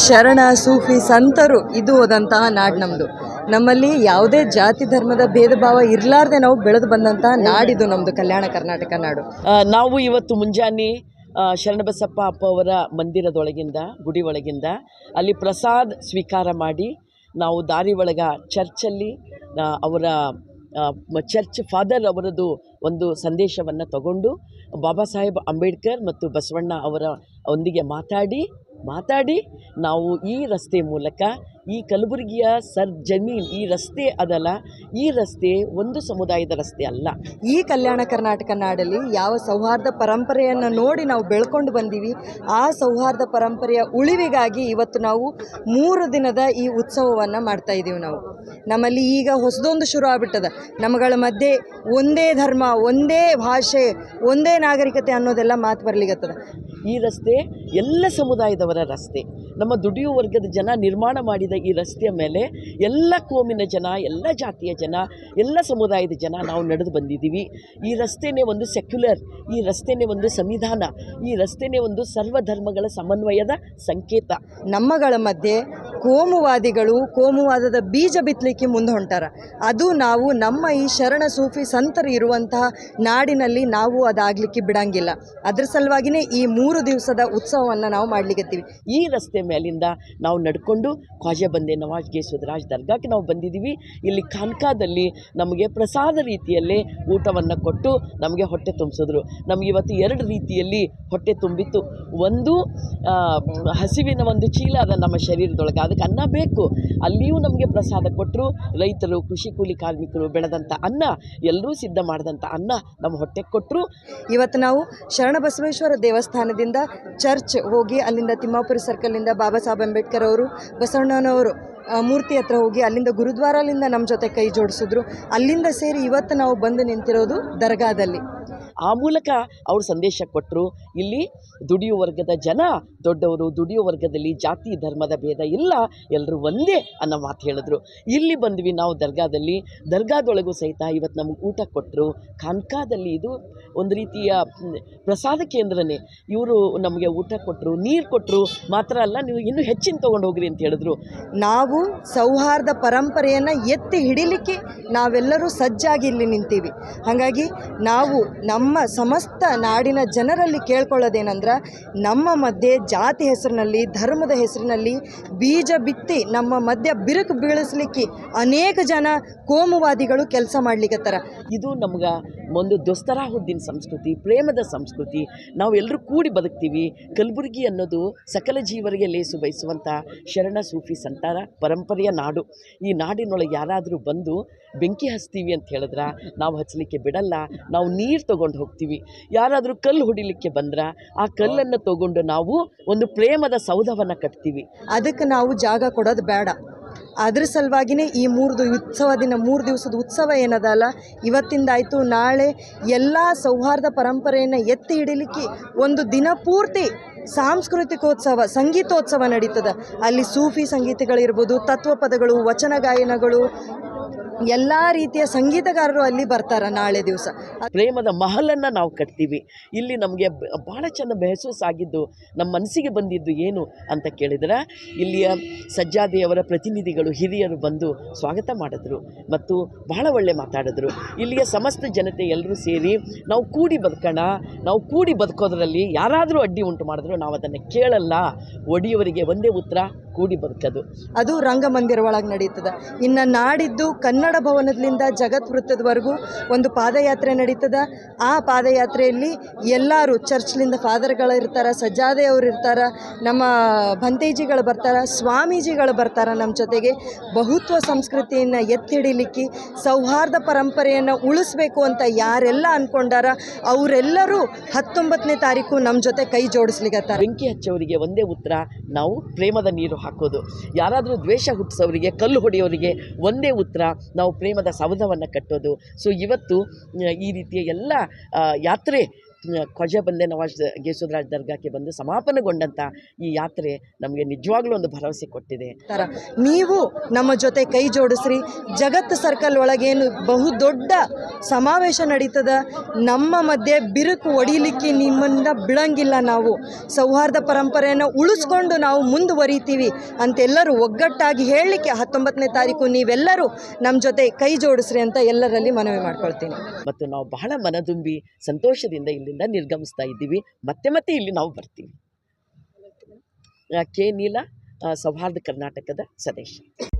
ಶರಣ ಸೂಫಿ ಸಂತರು, ಇದು ಹೋದಂತಹ ನಾಡು ನಮ್ಮದು ನಮ್ಮಲ್ಲಿ ಯಾವುದೇ ಜಾತಿ ಧರ್ಮದ ಭೇದ ಭಾವ ಇರಲಾರ್ದೆ ನಾವು ಬೆಳೆದು ಬಂದಂತಹ ನಾಡಿದು ನಮ್ಮದು ಕಲ್ಯಾಣ ಕರ್ನಾಟಕ ನಾಡು. ನಾವು ಇವತ್ತು ಮುಂಜಾನೆ ಶರಣಬಸಪ್ಪ ಅಪ್ಪ ಅವರ ಮಂದಿರದೊಳಗಿಂದ, ಗುಡಿ ಒಳಗಿಂದ ಅಲ್ಲಿ ಪ್ರಸಾದ್ ಸ್ವೀಕಾರ ಮಾಡಿ ನಾವು ದಾರಿ ಒಳಗ ಚರ್ಚಲ್ಲಿ ಅವರ ಚರ್ಚ್ ಫಾದರ್ ಅವರದು ಒಂದು ಸಂದೇಶವನ್ನು ತಗೊಂಡು, ಬಾಬಾ ಸಾಹೇಬ್ ಅಂಬೇಡ್ಕರ್ ಮತ್ತು ಬಸವಣ್ಣ ಅವರ ಒಂದಿಗೆ ಮಾತಾಡಿ ಮಾತಾಡಿ ನಾವು ಈ ರಸ್ತೆ ಮೂಲಕ ಈ ಕಲಬುರಗಿಯ ಸರ್ ಜಮೀನ್ ಈ ರಸ್ತೆ ಅದಲ್ಲ ಈ ರಸ್ತೆ ಒಂದು ಸಮುದಾಯದ ರಸ್ತೆ ಅಲ್ಲ. ಈ ಕಲ್ಯಾಣ ಕರ್ನಾಟಕ ನಾಡಲ್ಲಿ ಯಾವ ಸೌಹಾರ್ದ ಪರಂಪರೆಯನ್ನು ನೋಡಿ ನಾವು ಬೆಳ್ಕೊಂಡು ಬಂದೀವಿ ಆ ಸೌಹಾರ್ದ ಪರಂಪರೆಯ ಉಳಿವಿಗಾಗಿ ಇವತ್ತು ನಾವು ಮೂರು ದಿನದ ಈ ಉತ್ಸವವನ್ನು ಮಾಡ್ತಾ ಇದ್ದೀವಿ ನಾವು. ನಮ್ಮಲ್ಲಿ ಈಗ ಹೊಸದೊಂದು ಶುರು ಆಗ್ಬಿಟ್ಟದ. ನಮ್ಮಗಳ ಮಧ್ಯೆ ಒಂದೇ ಧರ್ಮ ಒಂದೇ ಭಾಷೆ ಒಂದೇ ನಾಗರಿಕತೆ ಅನ್ನೋದೆಲ್ಲ ಮಾತು ಬರ್ಲಿಕ್ಕತ್ತದ ಈ ರಸ್ತೆ ಎಲ್ಲ ಸಮುದಾಯದವರ ರಸ್ತೆ. ನಮ್ಮ ದುಡಿಯುವ ವರ್ಗದ ಜನ ನಿರ್ಮಾಣ ಮಾಡಿದ ಈ ರಸ್ತೆಯ ಮೇಲೆ ಎಲ್ಲ ಕೋಮಿನ ಜನ, ಎಲ್ಲ ಜಾತಿಯ ಜನ, ಎಲ್ಲ ಸಮುದಾಯದ ಜನ ನಾವು ನಡೆದು ಬಂದಿದ್ದೀವಿ. ಈ ರಸ್ತೆನೇ ಒಂದು ಸೆಕ್ಯುಲರ್ ಈ ರಸ್ತೆನೇ ಒಂದು ಸಂವಿಧಾನ, ಈ ರಸ್ತೆನೇ ಒಂದು ಸರ್ವಧರ್ಮಗಳ ಸಮನ್ವಯದ ಸಂಕೇತ. ನಮ್ಮಗಳ ಮಧ್ಯೆ ಕೋಮುವಾದಿಗಳು ಕೋಮುವಾದದ ಬೀಜ ಬಿತ್ತಲಿಕ್ಕೆ ಮುಂದೆ ಹೊಂಟಾರ. ಅದು ನಾವು ನಮ್ಮ ಈ ಶರಣ ಸೂಫಿ ಸಂತರು ಇರುವಂತಹ ನಾಡಿನಲ್ಲಿ ನಾವು ಅದಾಗಲಿಕ್ಕೆ ಬಿಡಂಗಿಲ್ಲ. ಅದ್ರ ಸಲುವಾಗಿನೇ ಈ ಮೂರು ದಿವಸದ ಉತ್ಸವವನ್ನು ನಾವು ಮಾಡ್ಲಿಕತ್ತೀವಿ ಈ ರಸ್ತೆ ಮೇಲಿಂದ ನಾವು ನಡ್ಕೊಂಡು ಖ್ವಾಜೆ ಬಂದೆ ನವಾಜ್ ಸುಧರಾಜ್ ದರ್ಗಾಕ್ಕೆ ನಾವು ಬಂದಿದ್ದೀವಿ. ಇಲ್ಲಿ ಖಾನ್ಕಾದಲ್ಲಿ ನಮಗೆ ಪ್ರಸಾದ ರೀತಿಯಲ್ಲಿ ಊಟವನ್ನು ಕೊಟ್ಟು ನಮಗೆ ಹೊಟ್ಟೆ ತುಂಬಿಸಿದ್ರು. ನಮಗೆ ಇವತ್ತು ಎರಡು ರೀತಿಯಲ್ಲಿ ಹೊಟ್ಟೆ ತುಂಬಿತ್ತು. ಒಂದು ಹಸಿವಿನ ಒಂದು ಚೀಲ ಅದ ನಮ್ಮ ಶರೀರದೊಳಗೆ. ಅದಕ್ಕೆ ಅನ್ನ ಬೇಕು. ಅಲ್ಲಿಯೂ ನಮಗೆ ಪ್ರಸಾದ ಕೊಟ್ಟರು ರೈತರು ಕೃಷಿ ಕೂಲಿ ಕಾರ್ಮಿಕರು ಬೆಳೆದಂಥ ಅನ್ನ ಎಲ್ಲರೂ ಸಿದ್ಧ ಮಾಡಿದಂಥ ಅನ್ನ ನಮ್ಮ ಹೊಟ್ಟೆಗೆ ಕೊಟ್ಟರು ಇವತ್ತು ನಾವು ಶರಣಬಸವೇಶ್ವರ ದೇವಸ್ಥಾನದಿಂದ ಚರ್ಚ್ ಹೋಗಿ ಅಲ್ಲಿಂದ ತಿಮ್ಮಾಪುರ ಸರ್ಕಲ್ನಿಂದ ಬಾಬಾ ಸಾಹೇಬ್ ಅಂಬೇಡ್ಕರ್ ಅವರು ಬಸವಣ್ಣನವರು ಮೂರ್ತಿ ಹತ್ರ ಹೋಗಿ ಅಲ್ಲಿಂದ ಗುರುದ್ವಾರಲಿಂದ ನಮ್ಮ ಜೊತೆ ಕೈ ಜೋಡಿಸಿದ್ರು. ಅಲ್ಲಿಂದ ಸೇರಿ ಇವತ್ತು ನಾವು ಬಂದು ನಿಂತಿರೋದು ದರ್ಗಾದಲ್ಲಿ. ಆ ಮೂಲಕ ಅವರು ಸಂದೇಶ ಕೊಟ್ಟರು ಇಲ್ಲಿ ದುಡಿಯುವ ವರ್ಗದ ಜನ, ದೊಡ್ಡವರು ದುಡಿಯುವ ವರ್ಗದಲ್ಲಿ ಜಾತಿ, ಧರ್ಮದ ಭೇದ ಇಲ್ಲ ಎಲ್ಲರೂ ಒಂದೇ ಅನ್ನೋ ಮಾತು ಹೇಳಿದ್ರು. ಇಲ್ಲಿ ಬಂದ್ವಿ ನಾವು ದರ್ಗಾದಲ್ಲಿ. ದರ್ಗಾದೊಳಗೂ ಸಹಿತ ಇವತ್ತು ನಮಗೆ ಊಟ ಕೊಟ್ಟರು ಕಾನ್ಕಾದಲ್ಲಿ ಇದು ಒಂದು ರೀತಿಯ ಪ್ರಸಾದ ಕೇಂದ್ರನೇ. ಇವರು ನಮಗೆ ಊಟ ಕೊಟ್ಟರು ನೀರು ಕೊಟ್ಟರು ಮಾತ್ರ ಅಲ್ಲ, ನೀವು ಇನ್ನೂ ಹೆಚ್ಚಿನ ತೊಗೊಂಡು ಹೋಗ್ರಿ ಅಂತ ಹೇಳಿದ್ರು. ನಾವು ಸೌಹಾರ್ದ ಪರಂಪರೆಯನ್ನು ಎತ್ತಿ ಹಿಡಿಲಿಕ್ಕೆ ನಾವೆಲ್ಲರೂ ಸಜ್ಜಾಗಿ ಇಲ್ಲಿ ನಿಂತೀವಿ. ಹಾಗಾಗಿ ನಾವು ನಮ್ಮ ಸಮಸ್ತ ನಾಡಿನ ಜನರಲ್ಲಿ ಕೇಳ್ಕೊಳ್ಳೋದೇನೆಂದ್ರೆ ನಮ್ಮ ಮಧ್ಯೆ ಜಾತಿ ಹೆಸರಿನಲ್ಲಿ, ಧರ್ಮದ ಹೆಸರಿನಲ್ಲಿ ಬೀಜ ಬಿತ್ತಿ ನಮ್ಮ ಮಧ್ಯ ಬಿರುಕು ಬೀಳಿಸ್ಲಿಕ್ಕೆ ಅನೇಕ ಜನ ಕೋಮುವಾದಿಗಳು ಕೆಲಸ ಮಾಡ್ಲಿಕ್ಕತ್ತಾರ ಇದು ನಮ್ಗೆ ಒಂದು ದೊಸ್ತರಾಹುದ್ದೀನ್ ಸಂಸ್ಕೃತಿ, ಪ್ರೇಮದ ಸಂಸ್ಕೃತಿ. ನಾವೆಲ್ಲರೂ ಕೂಡಿ ಬದುಕ್ತೀವಿ. ಕಲಬುರಗಿ ಅನ್ನೋದು ಸಕಲ ಜೀವರಿಗೆ ಲೇಸು ಬಯಸುವಂಥ ಶರಣ ಸೂಫಿ ಸಂತಾರ ಪರಂಪರೆಯ ನಾಡು. ಈ ನಾಡಿನೊಳಗೆ ಯಾರಾದರೂ ಬಂದು ಬೆಂಕಿ ಹಚ್ತೀವಿ ಅಂತ ಹೇಳಿದ್ರೆ, ನಾವು ಹಚ್ಚಲಿಕ್ಕೆ ಬಿಡಲ್ಲ, ನಾವು ನೀರು ತೊಗೊಂಡು ಹೋಗ್ತೀವಿ. ಯಾರಾದರೂ ಕಲ್ಲು ಹೊಡಿಲಿಕ್ಕೆ ಬಂದ್ರೆ, ಆ ಕಲ್ಲನ್ನು ತಗೊಂಡು ನಾವು ಒಂದು ಪ್ರೇಮದ ಸೌಧವನ್ನು ಕಟ್ತೀವಿ. ಅದಕ್ಕೆ ನಾವು ಜಾಗ ಕೊಡೋದು ಬೇಡ. ಅದ್ರ ಸಲುವಾಗಿನೇ ಈ ಮೂರು ಉತ್ಸವ ದಿನ, ಮೂರು ದಿವಸದ ಉತ್ಸವ ಏನದಲ್ಲ? ಇವತ್ತಿಂದಾಯಿತು, ನಾಳೆ ಎಲ್ಲ ಸೌಹಾರ್ದ ಪರಂಪರೆಯನ್ನು ಎತ್ತಿ ಹಿಡಿಲಿಕ್ಕೆ ಒಂದು ದಿನ ಪೂರ್ತಿ ಸಾಂಸ್ಕೃತಿಕೋತ್ಸವ, ಸಂಗೀತೋತ್ಸವ ನಡೀತದೆ. ಅಲ್ಲಿ ಸೂಫಿ ಸಂಗೀತಗಳಿರ್ಬೋದು, ತತ್ವಪದಗಳು, ವಚನ ಗಾಯನಗಳು ಎಲ್ಲ ರೀತಿಯ ಸಂಗೀತಗಾರರು ಅಲ್ಲಿ ಬರ್ತಾರೆ ನಾಳೆ ದಿವಸ. ಪ್ರೇಮದ ಮಹಲನ್ನು ನಾವು ಕಟ್ತೀವಿ. ಇಲ್ಲಿ ನಮಗೆ ಭಾಳ ಚೆನ್ನ ಆಗಿದ್ದು ನಮ್ಮ ಮನಸ್ಸಿಗೆ ಬಂದಿದ್ದು ಏನು ಅಂತ ಕೇಳಿದ್ರೆ ಇಲ್ಲಿಯ ಸಜ್ಜಾದೆಯವರ ಪ್ರತಿನಿಧಿಗಳು ಹಿರಿಯರು ಬಂದು ಸ್ವಾಗತ ಮಾಡಿದ್ರು ಮತ್ತು ಬಹಳ ಒಳ್ಳೆ ಮಾತಾಡಿದ್ರು. ಇಲ್ಲಿಯ ಸಮಸ್ತ ಜನತೆ ಎಲ್ಲರೂ ಸೇರಿ ನಾವು ಕೂಡಿ ಬದುಕೋಣ ನಾವು ಕೂಡಿ ಬದುಕೋದ್ರಲ್ಲಿ ಯಾರಾದರೂ ಅಡ್ಡಿ ಉಂಟು ಮಾಡಿದ್ರು ನಾವು ಅದನ್ನು ಕೇಳಲ್ಲ. ಒಡಿಯವರಿಗೆ ಒಂದೇ ಉತ್ತರ ಕೂಡಿ ಬದುಕೋದು. ಅದು ರಂಗಮಂದಿರ ಒಳಗೆ ನಡೀತದೆ. ಇನ್ನು ನಾಡಿದ್ದು ಕನ್ನಡ ಭವನದಿಂದ ಜಗತ್ ವೃತ್ತದವರೆಗೂ ಒಂದು ಪಾದಯಾತ್ರೆ ನಡೀತದ. ಆ ಪಾದಯಾತ್ರೆಯಲ್ಲಿ ಎಲ್ಲರೂ ಚರ್ಚ್ಲಿಂದ ಫಾದರ್ಗಳು ಇರ್ತಾರೆ ಸಜ್ಜಾದೆಯವರು ಇರ್ತಾರೆ ನಮ್ಮ ಭಂತೇಜಿಗಳು ಬರ್ತಾರೆ, ಸ್ವಾಮೀಜಿಗಳು ಬರ್ತಾರೆ ನಮ್ಮ ಜೊತೆಗೆ. ಬಹುತ್ವ ಸಂಸ್ಕೃತಿಯನ್ನು ಎತ್ತಿ ಹಿಡಿಲಿಕ್ಕೆ ಸೌಹಾರ್ದ ಪರಂಪರೆಯನ್ನು ಉಳಿಸ್ಬೇಕು ಅಂತ ಯಾರೆಲ್ಲ ಅಂದ್ಕೊಂಡಾರ ಅವರೆಲ್ಲರೂ ಹತ್ತೊಂಬತ್ತನೇ ತಾರೀಕು ನಮ್ಮ ಜೊತೆ ಕೈ ಜೋಡಿಸ್ಲಿಕ್ಕೆ ಬೆಂಕಿ ಹಚ್ಚೋರಿಗೆ ಒಂದೇ ಉತ್ತರ, ನಾವು ಪ್ರೇಮದ ನೀರು ಹಾಕೋದು. ಯಾರಾದರೂ ದ್ವೇಷ ಹುಟ್ಟಿಸೋರಿಗೆ, ಕಲ್ಲು ಹೊಡೆಯೋರಿಗೆ ಒಂದೇ ಉತ್ತರ ನಾವು ಪ್ರೇಮದ ಸೌಧವನ್ನು ಕಟ್ಟೋದು. ಸೊ ಇವತ್ತು ಈ ರೀತಿಯ ಎಲ್ಲ ಯಾತ್ರೆ ಖ್ವಾಜಾ ಬಂದೆ ನವಾಜ್ ಗೇಸುದ್ರಾಜ್ ದರ್ಗಾಕ್ಕೆ ಬಂದು ಸಮಾಪನಗೊಂಡಂಥ ಈ ಯಾತ್ರೆ ನಮಗೆ ನಿಜವಾಗ್ಲೂ ಒಂದು ಭರವಸೆ ಕೊಟ್ಟಿದೆ. ಥರ ನೀವು ನಮ್ಮ ಜೊತೆ ಕೈ ಜೋಡಿಸ್ರಿ. ಜಗತ್ ಸರ್ಕಲ್ ಒಳಗೇನು ಬಹು ದೊಡ್ಡ ಸಮಾವೇಶ ನಡೀತದ. ನಮ್ಮ ಮಧ್ಯೆ ಬಿರುಕು ಒಡಿಲಿಕ್ಕೆ ನಿಮ್ಮನ್ನ ಬಿಡಂಗಿಲ್ಲ ನಾವು. ಸೌಹಾರ್ದ ಪರಂಪರೆಯನ್ನು ಉಳಿಸ್ಕೊಂಡು ನಾವು ಮುಂದುವರಿತೀವಿ ಅಂತೆಲ್ಲರೂ ಒಗ್ಗಟ್ಟಾಗಿ ಹೇಳಲಿಕ್ಕೆ ಹತ್ತೊಂಬತ್ತನೇ ತಾರೀಕು ನೀವೆಲ್ಲರೂ ನಮ್ಮ ಜೊತೆ ಕೈ ಜೋಡಿಸ್ರಿ ಅಂತ ಎಲ್ಲರಲ್ಲಿ ಮನವಿ ಮಾಡ್ಕೊಳ್ತೀನಿ. ಮತ್ತು ನಾವು ಬಹಳ ಮನದುಂಬಿ ಸಂತೋಷದಿಂದ ಇಲ್ಲಿಂದ ನಿರ್ಗಮಿಸ್ತಾ ಇದ್ದೀವಿ. ಮತ್ತೆ ಮತ್ತೆ ಇಲ್ಲಿ ನಾವು ಬರ್ತೀವಿ. ಕೆ ನೀಲ? ಸೌಹಾರ್ದ ಕರ್ನಾಟಕದ ಸದಸ್ಯ.